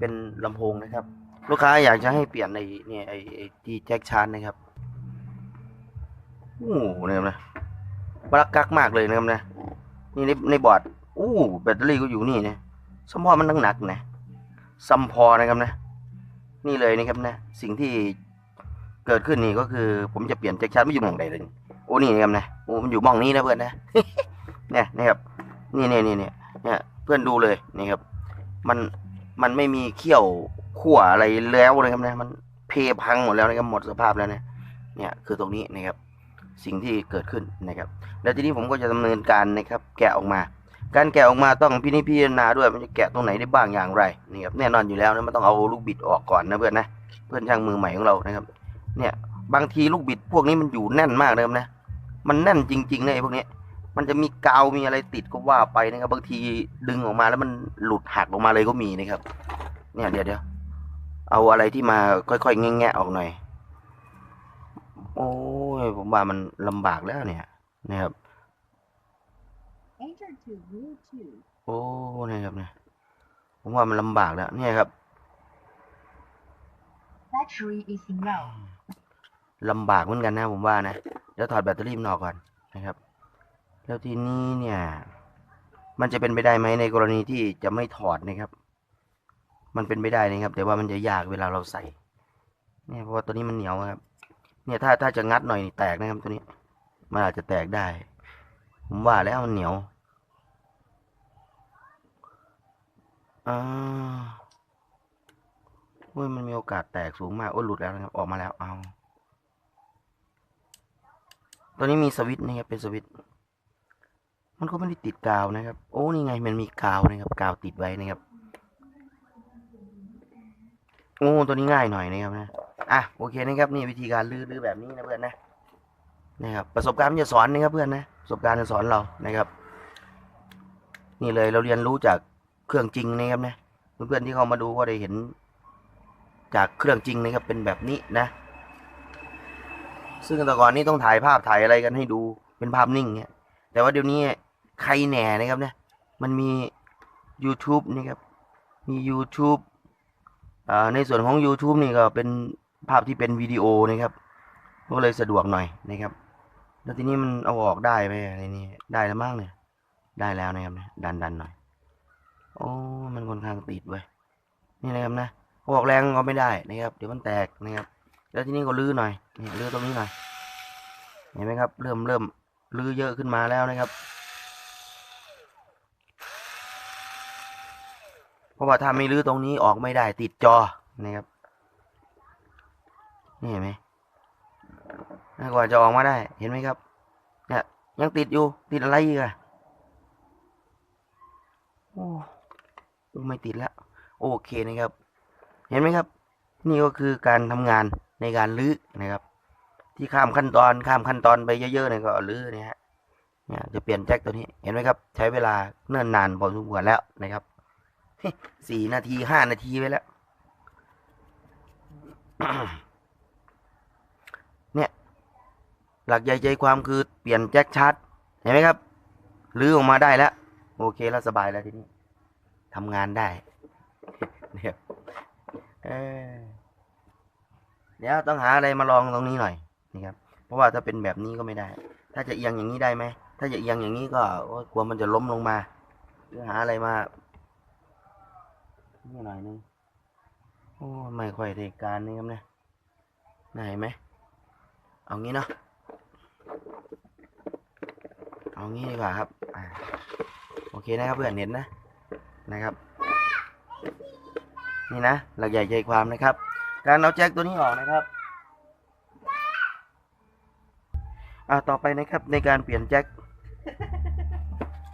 เป็นลำโพงนะครับ ลูกค้าอยากจะให้เปลี่ยนในเนี่ยไอ้ไอ้ที่แจ็คชาร์จนะครับโอ้โหนะครับนะบลักกักมากเลยนะครับนะนี่ในในบอร์ดอู้แบตเตอรี่ก็อยู่นี่นะสมพอมันหนักๆนะซัมพอนะครับนะ นี่เลยนะครับนะ สิ่งที่เกิดขึ้นนี่ก็คือ ผมจะเปลี่ยนแจ็คชาร์จไม่อยู่หม่องใดเลยโอ้นี่นะครับนะโอ้มันอยู่ม่องนี้นะเพื่อนนะเนี่ยนะครับ นี่เนี่ยนี่เนี่ยเนี่ยเพื่อนดูเลยนี่ครับ มัน มันไม่มีเขี้ยวขั้วอะไรแล้วนะครับนะมันเพพังหมดแล้วนะครับหมดสภาพแล้วนะเนี่ยคือตรงนี้นะครับสิ่งที่เกิดขึ้นนะครับ แล้วทีนี้ผมก็จะดำเนินการนะครับ แกะออกมา การแกะออกมาต้องพินิจพิจารณาด้วยมันจะแกะตรงไหนได้บ้างอย่างไรนี่ครับแน่นอนอยู่แล้วนะมันต้องเอาลูกบิดออกก่อนนะเพื่อนนะเพื่อนช่างมือใหม่ของเรานะครับ เนี่ยบางทีลูกบิดพวกนี้มันอยู่แน่นมากนะครับนะมันแน่นจริงๆนะไอ้พวกนี้ มันจะมีกาวมีอะไรติดก็ว่าไปนะครับ บางทีดึงออกมาแล้วมันหลุดหักออกมาเลยก็มีนะครับ เนี่ยเดี๋ยวเดี๋ยวเอาอะไรที่มาค่อยๆแงะๆออกหน่อย โอ้ยผมว่ามันลำบากแล้วเนี่ยนะครับ Enter to Bluetooth. โอ้เนี่ยครับเนี่ยผมว่ามันลำบากแล้วเนี่ยครับ Battery is low. ลำบากเหมือนกันนะผมว่านะเดี๋ยวถอดแบตเตอรี่มันออกก่อนนะครับ แล้วทีนี้เนี่ย มันจะเป็นไปได้ไหมในกรณีที่จะไม่ถอดนะครับ มันเป็นไปได้นะครับ แต่ว่ามันจะยากเวลาเราใส่เนี่ยเพราะว่าตัวนี้มันเหนียวครับ เนี่ยถ้าถ้าจะงัดหน่อยแตกนะครับตัวนี้ มันอาจจะแตกได้ ผมว่าแล้วมันเหนียวอ่าโอ้ยมันมีโอกาสแตกสูงมากโอ้หลุดแล้วนะครับ ออกมาแล้วเอา ตัวนี้มีสวิตช์นะครับเป็นสวิตช์ มันก็ไม่ได้ติดกาวนะครับ โอ้นี่ไงมันมีกาวนะครับ กาวติดไว้นะครับ โอ้ตัวนี้ง่ายหน่อยนะครับนะ อะโอเคนะครับนี่วิธีการลื้อล้อแบบนี้นะเพื่อนนะนะครับประสบการณ์จะสอนนะครับเพื่อนนะประสบการณ์จะสอนเรานะครับ นี่เลยเราเรียนรู้จากเครื่องจริงนะครับนะเพื่อนๆที่เข้ามาดูก็ได้เห็น จากเครื่องจริงนะครับเป็นแบบนี้นะ ซึ่งแต่ก่อนนี้ต้องถ่ายภาพถ่ายอะไรกันให้ดูเป็นภาพนิ่งเนี่ยแต่ว่าเดี๋ยวนี้ ใครแหน่นะครับเนี่ยมันมี YouTube นี่ครับ มี YouTube อ่าในส่วนของ YouTube นี่ก็เป็นภาพที่เป็นวิดีโอนะครับก็เลยสะดวกหน่อยนะครับ แล้วทีนี้มันเอาออกได้ไหมอะไรนี่ได้แล้วมั้งเนี่ยได้แล้วนะครับเนี่ยดันดันหน่อยโอ้มันค่อนข้างติดเว้ยนี่นะครับนะอออกแรงก็ไม่ได้นะครับ เดี๋ยวมันแตกนะครับ แล้วทีนี้ก็ลื้อหน่อยนี่ลื้อตรงนี้หน่อยเห็นไหมครับ เริ่มเริ่มลื้อเยอะขึ้นมาแล้วนะครับ เพ ราะว่าถ้าไม่ลื้อตรงนี้ออกไม่ได้ติดจอนะครับ นี่เห็นไหมน่ากว่าจะออกมาได้ เห็นไหมครับ เนี่ยยังติดอยู่ ติดอะไรอีกอะโอ้โอ้ไม่ติดแล้ว โอเคนะครับ เห็นไหมครับ นี่ก็คือการทำงานในการลื้อนะครับ ที่ข้ามขั้นตอนข้ามขั้นตอนไปเยอะๆเนี่ยก็ลื้อเนี่ยฮะเนี่ยจะเปลี่ยนแจ็คตัวนี้ เห็นไหมครับ ใช้เวลาเนิ่นนานพอสมควรแล้วนะครับ สี่นาทีห้านาทีไปแล้ว เนี่ย หลักใหญ่ใจความคือเปลี่ยนแจ็คชาร์จเห็นไหมครับลื้อออกมาได้แล้ว โอเคแล้วสบายแล้วทีนี้ทำงานได้เนี่ยเดี๋ยวต้องหาอะไรมาลองตรงนี้หน่อยนี่ครับ เพราะว่าถ้าเป็นแบบนี้ก็ไม่ได้ ถ้าจะเอียงอย่างนี้ได้ไหม ถ้าจะเอียงอย่างนี้ก็กลัวมันจะล้มลงมา หรือหาอะไรมา นี่หน่อยนึงโอ้ไม่ค่อยได้การนี่ครับเนี่ยน่าเห็นไหมเอางี้เนาะเอางี้ดีกว่าครับอ่าโอเคนะครับเพื่อนเห็นนะนะครับ นี่นะหลักใหญ่ใจความนะครับ การเอาแจ็คตัวนี้ออกนะครับอ่าต่อไปนะครับในการเปลี่ยนแจ็ค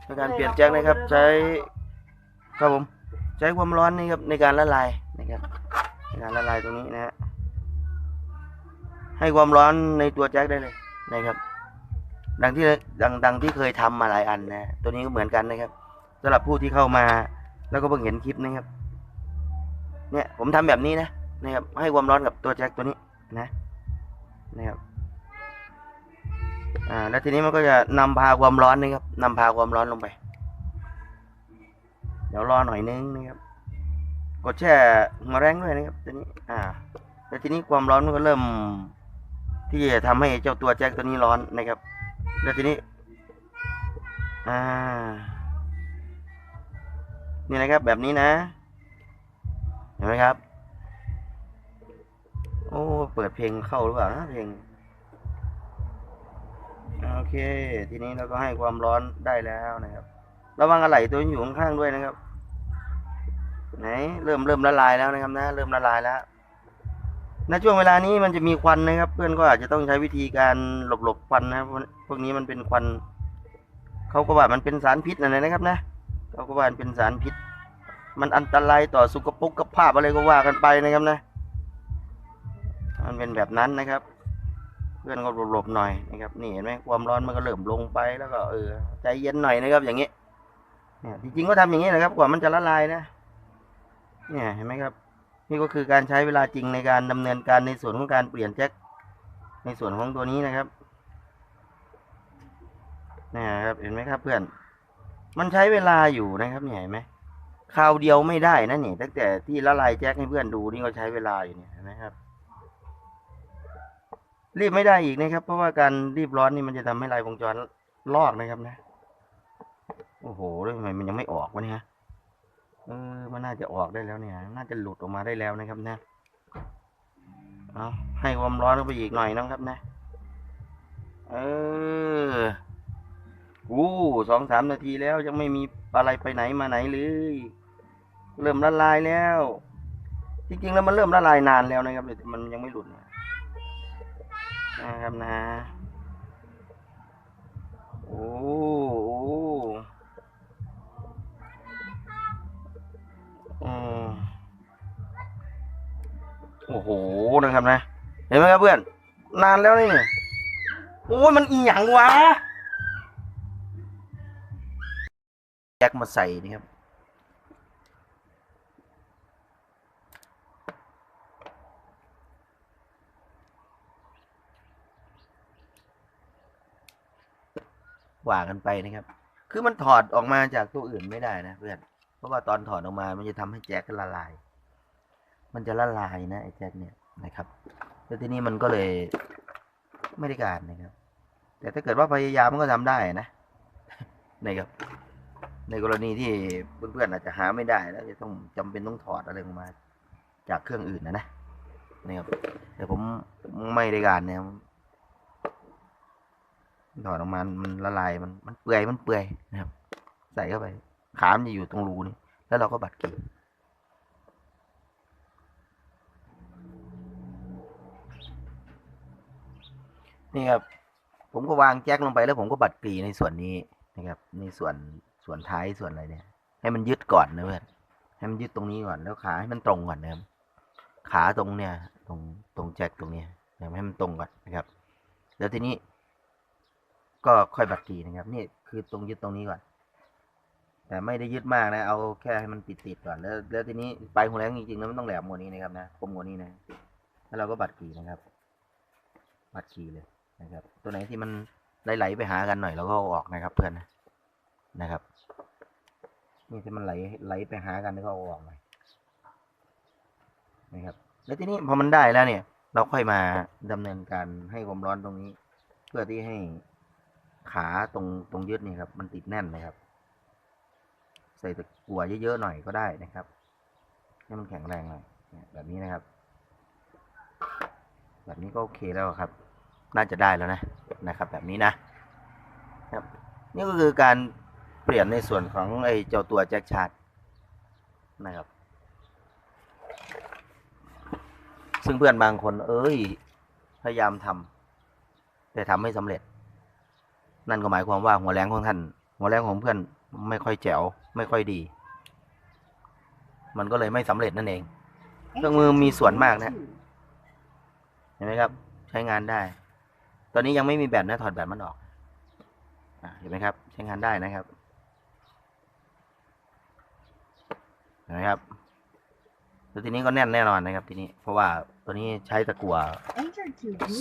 ในการเปลี่ยนแจ็คนะครับ ใช้ครับผม ใช้ความร้อนนี่ครับในการละลายนะครับในการละลายตรงนี้นะฮะให้ความร้อนในตัวแจ็คได้เลยนะครับ ดังที่ดังดังที่เคยทำมาหลายอันนะตัวนี้ก็เหมือนกันนะครับสำหรับผู้ที่เข้ามา แล้วก็เพิ่งเห็นคลิปนะครับ เนี่ยผมทำแบบนี้นะนะครับ ให้ความร้อนกับตัวแจ็คตัวนี้นะนะครับอ่าแล้วทีนี้มันก็จะนำพาความร้อนนะครับนำพาความร้อนลงไป ดี๋ยวรอหน่อยนึงนะครับ กดแช่หัวแรงด้วยนะครับทีนี้อ่าแต่ทีนี้ความร้อนมันก็เริ่ม ที่จะทำให้เจ้าตัวแจ็คตัวนี้ร้อนนะครับ แล้วทีนี้อ่านี่นะครับแบบนี้นะเห็นไหมครับ โอ้เปิดเพลงเข้าหรือเปล่านะเพลงโอเค ทีนี้เราก็ให้ความร้อนได้แล้วนะครับ ระวังอะไหล่ตัวอยู่ข้างๆด้วยนะครับ ไหนเริ่มเริ่มละลายแล้วนะครับนะ เริ่มละลายแล้วในช่วงเวลานี้มันจะมีควันนะครับ เพื่อนก็อาจจะต้องใช้วิธีการหลบหลบควันนะครับพวกนี้มันเป็นควันเขาก็ว่ามันเป็นสารพิษอะไรนะครับนะเขาก็ว่ามันเป็นสารพิษ มันอันตรายต่อสุขภพภาพอะไรก็ว่ากันไปนะครับนะ มันเป็นแบบนั้นนะครับ เพื่อนก็หลบๆหน่อยนะครับนี่เห็นไหมความร้อนมันก็เริ่มลงไปแล้วก็เออใจเย็นหน่อยนะครับ อย่างนี้จริงๆก็ทำอย่างนี้นะครับ กว่ามันจะละลายนะ เนี่ยเห็นไหมครับ นี่ก็คือการใช้เวลาจริงในการดำเนินการในส่วนของการเปลี่ยนแจ็คในส่วนของตัวนี้นะครับเนี่ยครับเห็นไหมครับเพื่อน มันใช้เวลาอยู่นะครับเนี่ยเห็นไหมคราวเดียวไม่ได้นะนี่ตั้งแต่ที่ละลายแจ็คให้เพื่อนดูนี่ก็ใช้เวลาอยู่เนี่ยเห็นไหมครับ รีบไม่ได้อีกนะครับ เพราะว่าการรีบร้อนนี่มันจะทำให้ลายวงจรลอกนะครับนะ โอ้โหแล้วทำไมมันยังไม่ออกวะเนี่ย เออมันน่าจะออกได้แล้วเนี่ย น่าจะหลุดออกมาได้แล้วนะครับนะเอาให้ความร้อนเข้าไปอีกหน่อยนะครับนะ เอออู้สองสามนาทีแล้วยังไม่มีอะไรไปไหนมาไหนเลย เริ่มละลายแล้วจริงๆแล้วมันเริ่มละลายนานแล้วนะครับแต่มันยังไม่หลุดนะนะครับนะ อ้โหนะครับนะ เห็นไหมครับเพื่อน นานแล้วนี่โอ้ยมันอีหยังวะแจ็คมาใส่นี่ครับว่ากันไปนะครับ คือมันถอดออกมาจากตัวอื่นไม่ได้นะเพื่อน เพราะว่าตอนถอดออกมา มันจะทำให้แจ็คละลาย มันจะละลายนะไอ้แจ็คเนี่ยนะครับแล้วทีนี้มันก็เลยไม่ได้การนะครับ แต่ถ้าเกิดว่าพยายามมันก็ทำได้นะนะครับ ในกรณีที่เพื่อนๆอาจจะหาไม่ได้แล้วจะต้องจำเป็นต้องถอดอะไรออกมาจากเครื่องอื่นนะนะนะครับแต่ผมไม่ได้การเนี่ยถอดออกมา มันละลาย มัน มันเปื่อย มันเปื่อยนะครับ ใส่เข้าไป ขามจะอยู่ตรงรูนี้แล้วเราก็บัดกรี นี่ครับ ผมก็วางแจ็คลงไปแล้วผมก็บัดกรีในส่วนนี้นะครับในส่วนส่วนท้ายส่วนอะไรเนี่ย ให้มันยึดก่อนนะเพื่อนให้มันยึดตรงนี้ก่อนแล้วขาให้มันตรงก่อนนะครับขาตรงเนี่ย ตรงตรงแจ็คตรงเนี้ยนะครับให้มันตรงก่อนนะครับ แล้วทีนี้ ก็ค่อยบัดกรีนะครับนี่คือตรงยึดตรงนี้ก่อน แต่ไม่ได้ยึดมากนะ เอาแค่ให้มันติดติดก่อนแล้ว แล้วทีนี้ปลายหัวแรงจริงๆแล้วมันต้องแหลมกว่านี้นะครับนะคมกว่านี้นะแล้วเราก็บัดกรีนะครับ บัดกรีเลย นะครับ ตัวไหนที่มันไหลๆไปหากันหน่อยเราก็ออกนะครับ เพื่อนนะครับ นี่ที่มันไหลไหลไปหากันก็เอาออกหน่อยนะครับ แล้วทีนี้พอมันได้แล้วเนี่ย เราค่อยมาดำเนินการให้ความร้อนตรงนี้ เพื่อที่ให้ขาตรงตรงยึดนี่ครับ มันติดแน่นนะครับ ใส่ตะกั่วเยอะๆหน่อยก็ได้นะครับให้มันแข็งแรงหน่อยแบบนี้นะครับ แบบนี้ก็โอเคแล้วครับ น่าจะได้แล้วนะนะครับแบบนี้นะครับนี่ก็คือการเปลี่ยนในส่วนของไอ้เจ้าตัวแจ็คชาร์ดนะครับ ซึ่งเพื่อนบางคน เอ้ย พยายามทำแต่ทำไม่สำเร็จ นั่นก็หมายความว่าหัวแรงของท่าน หัวแรงของเพื่อนไม่ค่อยแจ๋ว ไม่ค่อยดี มันก็เลยไม่สำเร็จนั่นเองเครื่องมือมีส่วนมากนะเห็นไหมครับ ใช้งานได้ ตอนนี้ยังไม่มีแบตนะถอดแบตมันออกอเห็นไหมครับ ใช้งานได้นะครับเห็นไหมครับแล้วทีนี้ก็แน่นแน่นอนนะครับ ทีนี้เพราะว่าตัวนี้ใช้ตะกั่ว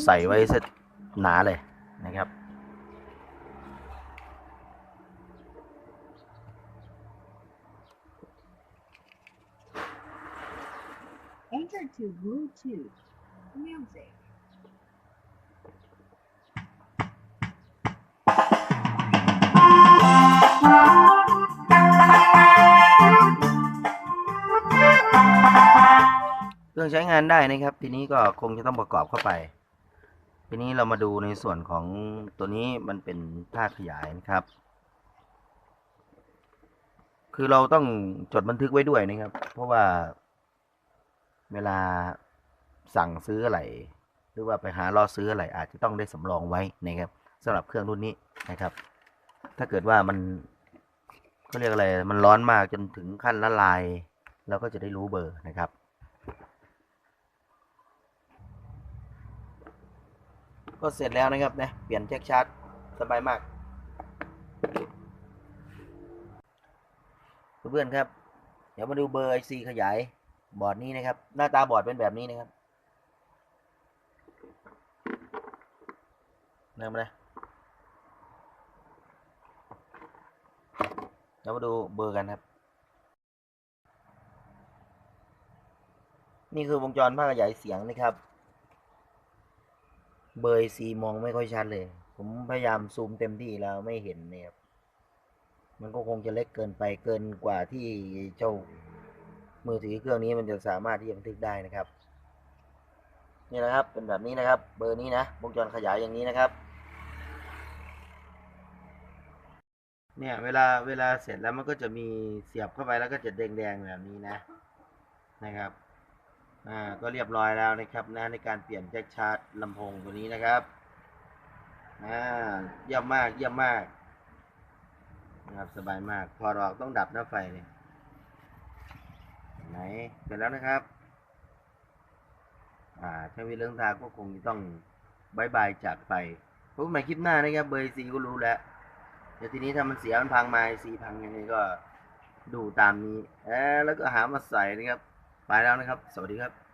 ใส่ไว้เสร็จหนาเลยนะครับน to Bluetooth. Music. เครื่องใช้งานได้นะครับ ทีนี้ก็คงจะต้องประกอบเข้าไป ทีนี้เรามาดูในส่วนของตัวนี้มันเป็นภาคขยายนะครับ คือเราต้องจดบันทึกไว้ด้วยนะครับ เพราะว่าเวลาสั่งซื้ออะไร หรือว่าไปหารอซื้ออะไรอาจจะต้องได้สำรองไว้นะครับสำหรับเครื่องรุ่นนี้นะครับ ถ้าเกิดว่ามัน เขาเรียกอะไร มันร้อนมากจนถึงขั้นละลาย เราก็จะได้รู้เบอร์นะครับ ก็เสร็จแล้วนะครับนะ เปลี่ยนแจ็คชาร์จสบายมาก เพื่อนๆครับ เดี๋ยวมาดูเบอร์ IC ขยายบอร์ดนี้นะครับ หน้าตาบอร์ดเป็นแบบนี้นะครับนั่นมาเลย ดี๋ยวมาดูเบอร์กันครับ นี่คือวงจรภาคขยายเสียงนะครับ เบอร์ IC มองไม่ค่อยชัดเลย ผมพยายามซูมเต็มที่แล้วไม่เห็นเนี่ยครับมันก็คงจะเล็กเกินไปเกินกว่าที่เจ้ามือถือเครื่องนี้มันจะสามารถที่จะบันทึกได้นะครับ นี่นะครับเป็นแบบนี้นะครับ เบอร์นี้นะวงจรขยายอย่างนี้นะครับ เนี่ยเวลาเวลาเสร็จแล้วมันก็จะมีเสียบเข้าไปแล้วก็จะแดงๆแบบนี้นะนะครับอ่าก็เรียบร้อยแล้วนะครับนะในการเปลี่ยนแจ็คชาร์จลำโพงตัวนี้นะครับอ่าเยี่ยมมากเยี่ยมมากนะครับสบายมากพอดออกต้องดับหน้าไฟเลยไหนเสร็จแล้วนะครับอ่าช่างวิเรื่องทางก็คงต้องบายบายจากไปพบกันใหม่คลิปหน้านะครับเบอร์ซีก็รู้แล้ว เดี๋ยวทีนี้ถ้ามันเสียมันพังมาสีพังยังไงก็ดูตามนี้แล้วก็หามาใส่นะครับ ไปแล้วนะครับ สวัสดีครับ